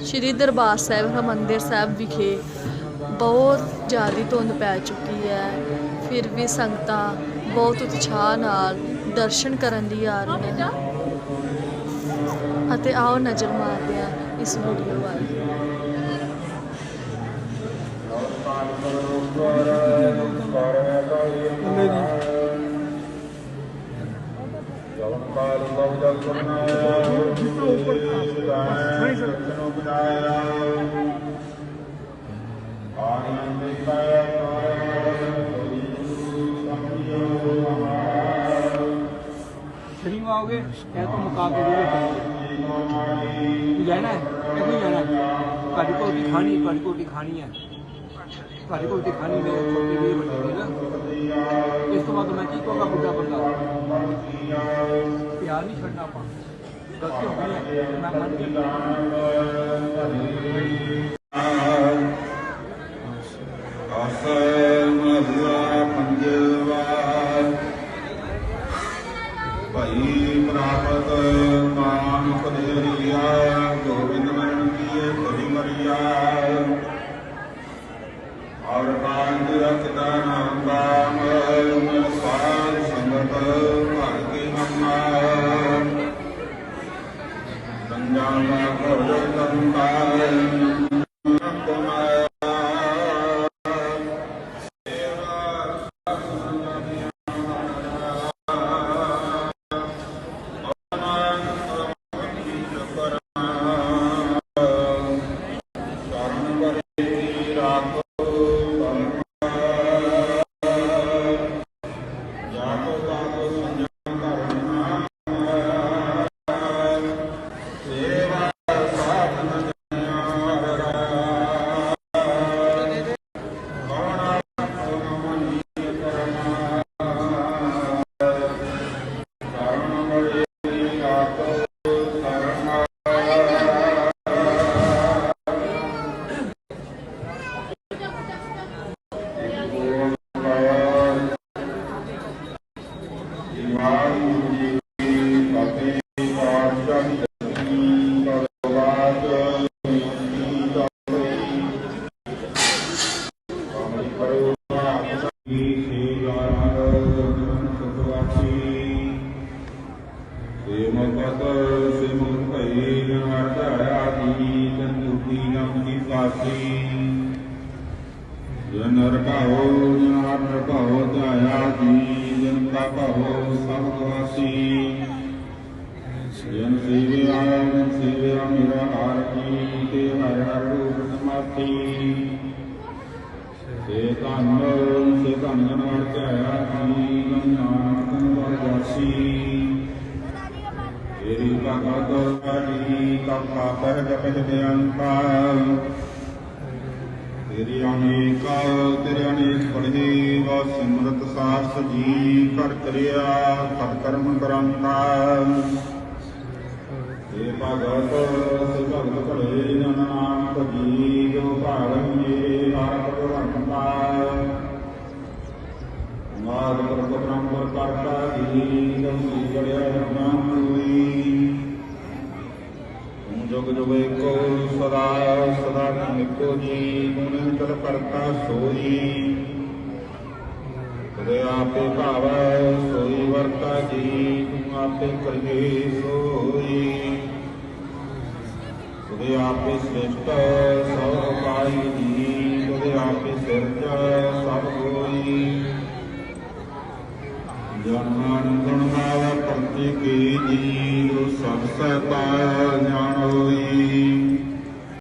ਸ਼੍ਰੀ ਦਰਬਾਰ ਸਾਹਿਬ ਹਰਿਮੰਦਰ ਸਾਹਿਬ ਵਿਖੇ ਬਹੁਤ ਜ਼ਿਆਦਾ ਧੁੰਦ ਪੈ ਚੁੱਕੀ ਹੈ। ਫਿਰ ਵੀ ਸੰਗਤਾਂ ਬਹੁਤ ਉਤਸ਼ਾਹ ਨਾਲ ਦਰਸ਼ਨ ਕਰਨ ਲਈ ਆ ਰਹੀਆਂ ਅਤੇ ਆਓ ਨਜ਼ਰ ਮਾਰਦੇ ਹਾਂ ਇਸ ਵੀਡੀਓ ਵੱਲ। ਸ਼੍ਰੀ ਨੂੰ ਆਓਗੇ, ਇਹ ਤੋਂ ਮੁਕਾ ਕੇ ਦੇ ਲੈਣਾ ਹੈ, ਇਹ ਨਹੀਂ ਲੈਣਾ ਤੁਹਾਡੀ ਕੋਟੀ ਖਾਣੀ, ਤੁਹਾਡੀ ਕੋਟੀ ਖਾਣੀ ਹੈ। ਤੁਹਾਡੀ ਕੋਟੀ ਖਾਣੀ ਮੇਰੇ ਛੋਟੀ ਵੀ ਵੱਡੀ ਦੀ ਨਾ ਇਸ ਤੋਂ ਬਾਅਦ ਮੈਂ ਕੀ ਕਹਾਂਗਾ ਬੁੱਢਾ ਬੰਦਾ? ਪਿਆਰ ਨਹੀਂ ਛੱਡਣਾ ਆਪਾਂ। ਗਲਤੀ ਹੋ ਗਈ ਮੈਂ ਮੰਨ ਗਿਆ। ਆਸਰ ਮਹਲਾ ਪੰਜਵਾ ਰਖਦਾ ਨਾਮ ਬਾਮ ਸਾਧ ਸੰਗਤ ਭਰ ਕੇ ਹਮਾ ਗੰਗਾ ਘਰ ਦੰਤਾਇ ਸੇਮਕਤ ਸਿਮੁਖ ਭਈ ਜਨਵਰ ਧਾਇਆ ਦੀ ਤੰਦੂਤੀ ਨਮ ਦੀ ਪਾਸੀ। ਜਨ ਰਕਾਓ ਜਨ ਹਰ ਧਾਇਆ ਦੀ ਜਨ ਕਾ ਭਾਵੋ ਸਭ ਗਵਾਸੀ ਜਨ ਸੇਵੇ ਜਨ ਸੇਵੇ ਮੇਰਾ ਹਾਰ ਤੇ ਹਰ ਹਰ ਰੂਪ ਸਮਾਤੀ ਸੇ ਧੰਨ ਸੇ ਧੰਨ ਜਨ ਹਰ ਧਾਇਆ ਜਨ ਨਾਨਕ ਤਨ ਵਾਸੀ। ਤੇਰੀ ਭਗਤ ਕਰੀ ਕਪਾ ਕਰ ਜਪਤ ਤੇਰੀ ਅਨੇਕ ਤੇਰੇ ਅਨੇਕ ਪੜ੍ਹੇ ਵਾ ਸਿਮਰਤ ਸਾਸ ਜੀ ਕਰ ਕਰਿਆ ਸਤ ਕਰਮ ਕਰੰਤਾ ਏ ਭਗਤ ਸੇ ਭਗਤ ਭਲੇ ਜਨ ਨਾਮ ਭਜੀ ਜੋ ਭਾਗੰ ਮੇਰੇ ਹਰ ਭਗਵੰਤਾ ਮਾਦ ਪ੍ਰਭ ਬ੍ਰਹਮ ਕਰਤਾ ਜੀ ਗੰਭੀਰ ਬੜਿਆ ਨਾਮ ਜੁਗ ਜੁਗ ਏਕੋ ਸਦਾ ਸਦਾ ਤੂੰ ਜੀ ਤੂੰ ਨਿਰੰਤਰ ਕਰਤਾ ਸੋਈ। ਤੇਰੇ ਆਪੇ ਭਾਵੈ, ਸੋਈ ਵਰਤਾ ਜੀ ਤੂੰ ਆਪੇ ਕਰੀਏ ਸੋਈ। ਤੇਰੇ ਆਪੇ ਸ੍ਰਿਸ਼ਟ, ਸਭ ਪਾਈ ਜੀ ਤੇਰੇ ਆਪੇ ਸਿਰਜ, ਸਭ ਹੋਈ। ਜਨਮਨ ਗੁਣ ਗਾਵ ਪ੍ਰਤੀ ਕੀ ਜੀ ਸਭ ਸਹਿਤਾ ਜਾਣ।